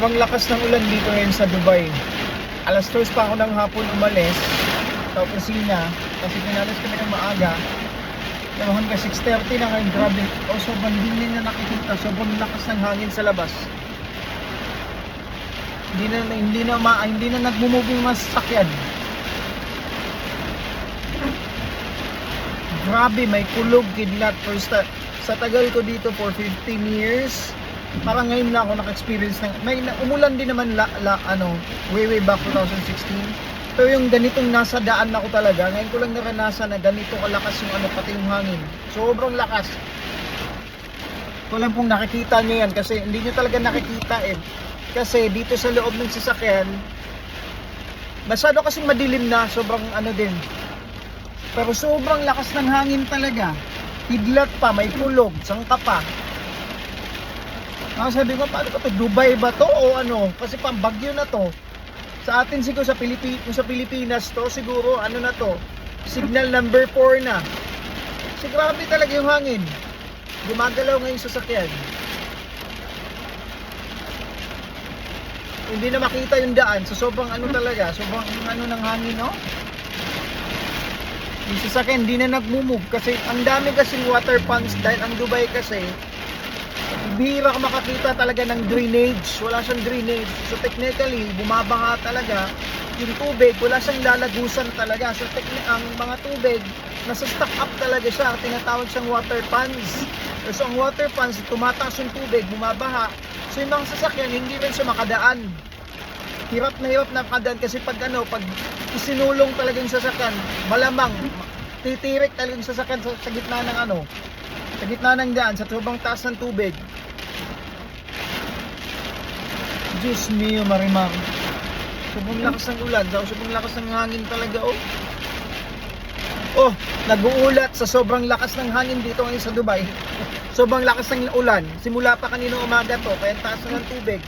Sobrang lakas ng ulan dito ngayon sa Dubai. Alas 2 pa ako ng hapon umalis sa opisina kasi pinalis kami ng maaga. Pero hanggang 6.30 na ngayon, grabe. O sobrang hindi na nakikita, sobrang lakas ng hangin sa labas. Hindi na, hindi na, ma, hindi na nagmumove yung mga sasakyan. Grabe, may kulog, kidlat. First, sa tagal ko dito for 15 years, parang ngayon lang ako naka-experience ng, may na- umulan din naman la, la, ano, way way back 2016. Pero yung ganitong nasa daan ako talaga, ngayon ko lang naranasan na ganito kalakas yung ano, pati yung hangin. Sobrang lakas. Ko lang pong nakikita nyo yan kasi hindi nyo talaga nakikita eh. Kasi dito sa loob ng sasakyan, masyado kasing madilim na, sobrang ano din. Pero sobrang lakas ng hangin talaga. Hidlat pa, may kulog, sangka pa. Ah, sabi ko, paano ba to? Dubai ba to o ano? Kasi pambagyo na to. Sa atin siguro sa, Pilipi sa Pilipinas to, siguro ano na to? Signal number 4 na. Kasi grabe talaga yung hangin. Gumagalaw ngayon sa sasakyan. Hindi na makita yung daan. So sobrang ano talaga, sobrang ano ng hangin, no? Yung sasakyan hindi na nagmumove kasi ang dami kasing water pumps dahil ang Dubai kasi bihira ka makakita talaga ng drainage. Wala siyang drainage. So technically, bumabaha talaga yung tubig. Wala siyang lalagusan talaga. So ang mga tubig, nasa stock up talaga siya. Tinatawag siyang water ponds. So ang water ponds, tumataas yung tubig, bumabaha. So yung mga sasakyan, hindi rin siya makadaan. Hirap na hirap na makadaan kasi pag ano, pag isinulong talaga yung sasakyan, malamang titirik talaga yung sasakyan sa, sa gitna ng ano, sa gitna ng daan, sa sobrang taas ng tubig. Diyos mio, Marimar. Sobrang lakas ng ulan, daw sobrang lakas ng hangin talaga, oh. Oh, nag-uulat sa sobrang lakas ng hangin dito ngayon sa Dubai. Sobrang lakas ng ulan. Simula pa kanina umaga to, kaya taas na ng tubig.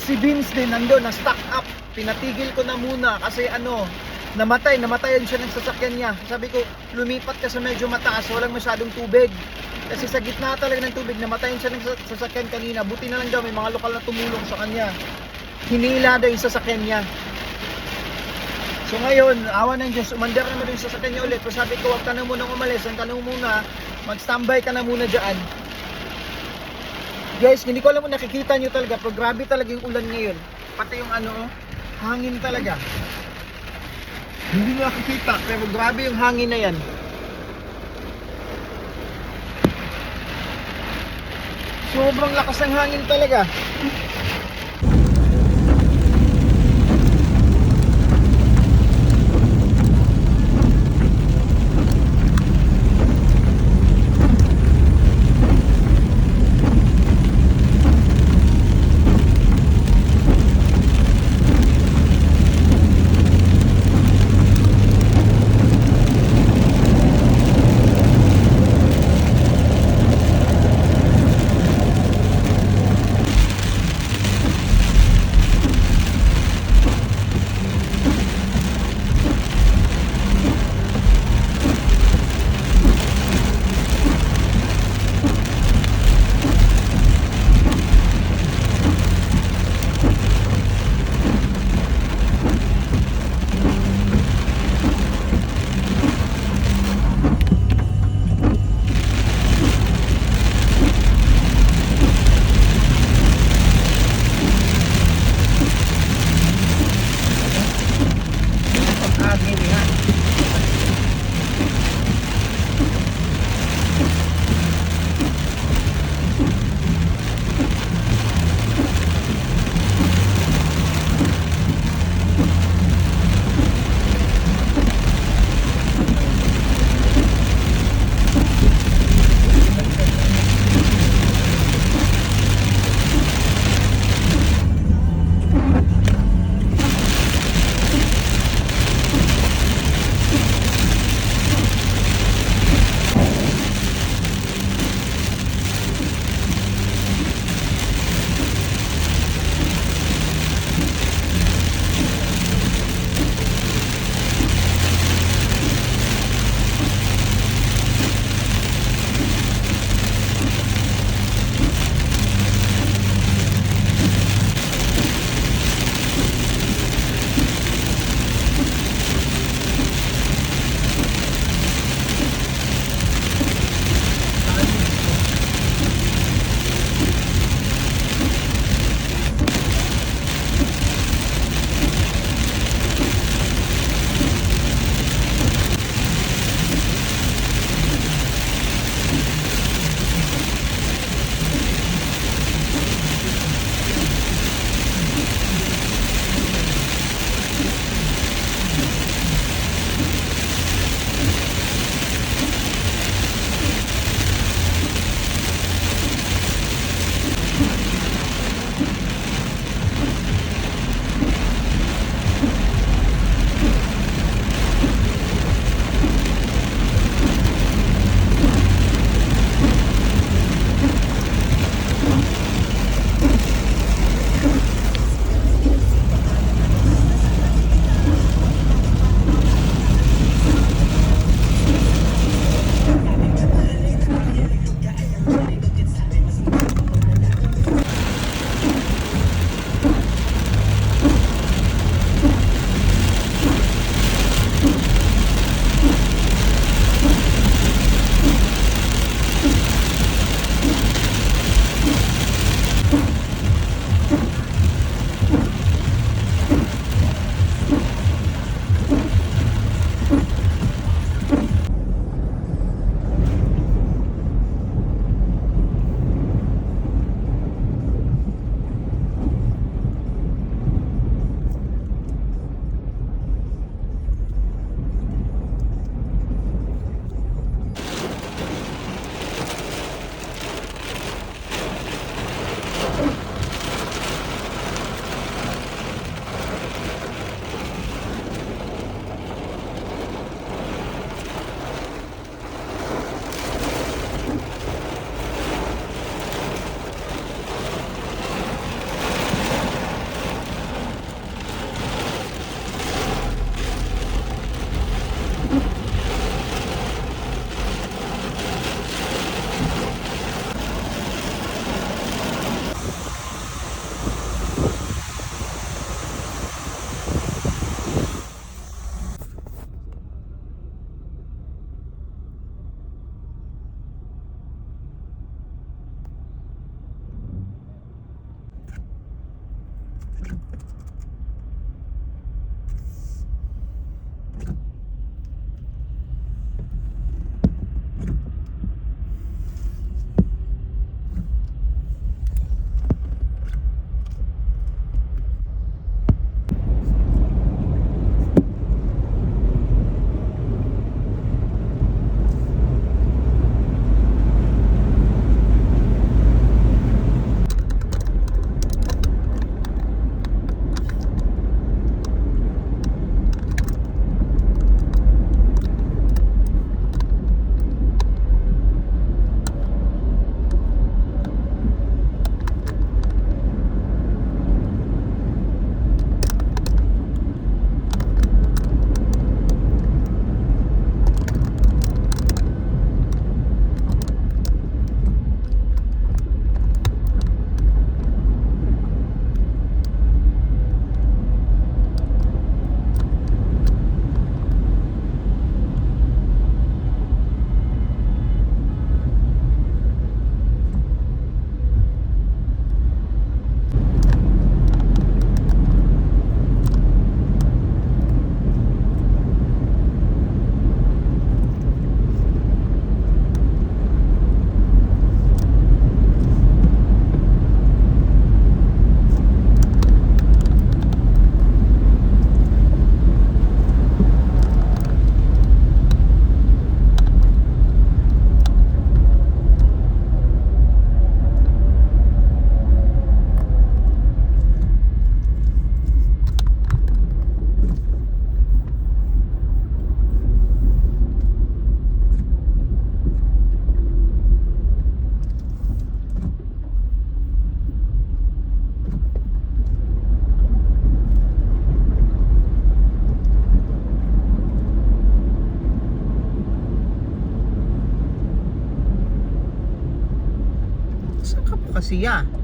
Si Vince din nandun, na-stock up. Pinatigil ko na muna kasi ano, namatay, namatayan siya ng sasakyan niya. Sabi ko, lumipat ka sa medyo mataas, walang masyadong tubig. Kasi sa gitna talaga ng tubig, namatayan siya ng sa- sasakyan kanina. Buti na lang daw, may mga lokal na tumulong sa kanya. Hinila daw yung sasakyan niya. So ngayon, awa ng Diyos, umandar naman yung sasakyan niya ulit. Pero sabi ko, huwag ka na munang umalis. Ang na muna, mag-standby ka na muna dyan. Guys, hindi ko alam kung nakikita nyo talaga, pero grabe talaga yung ulan ngayon. Pati yung ano, hangin talaga. Hindi mo nakikita, pero grabe yung hangin na yan. Sobrang lakas ng hangin talaga. Saan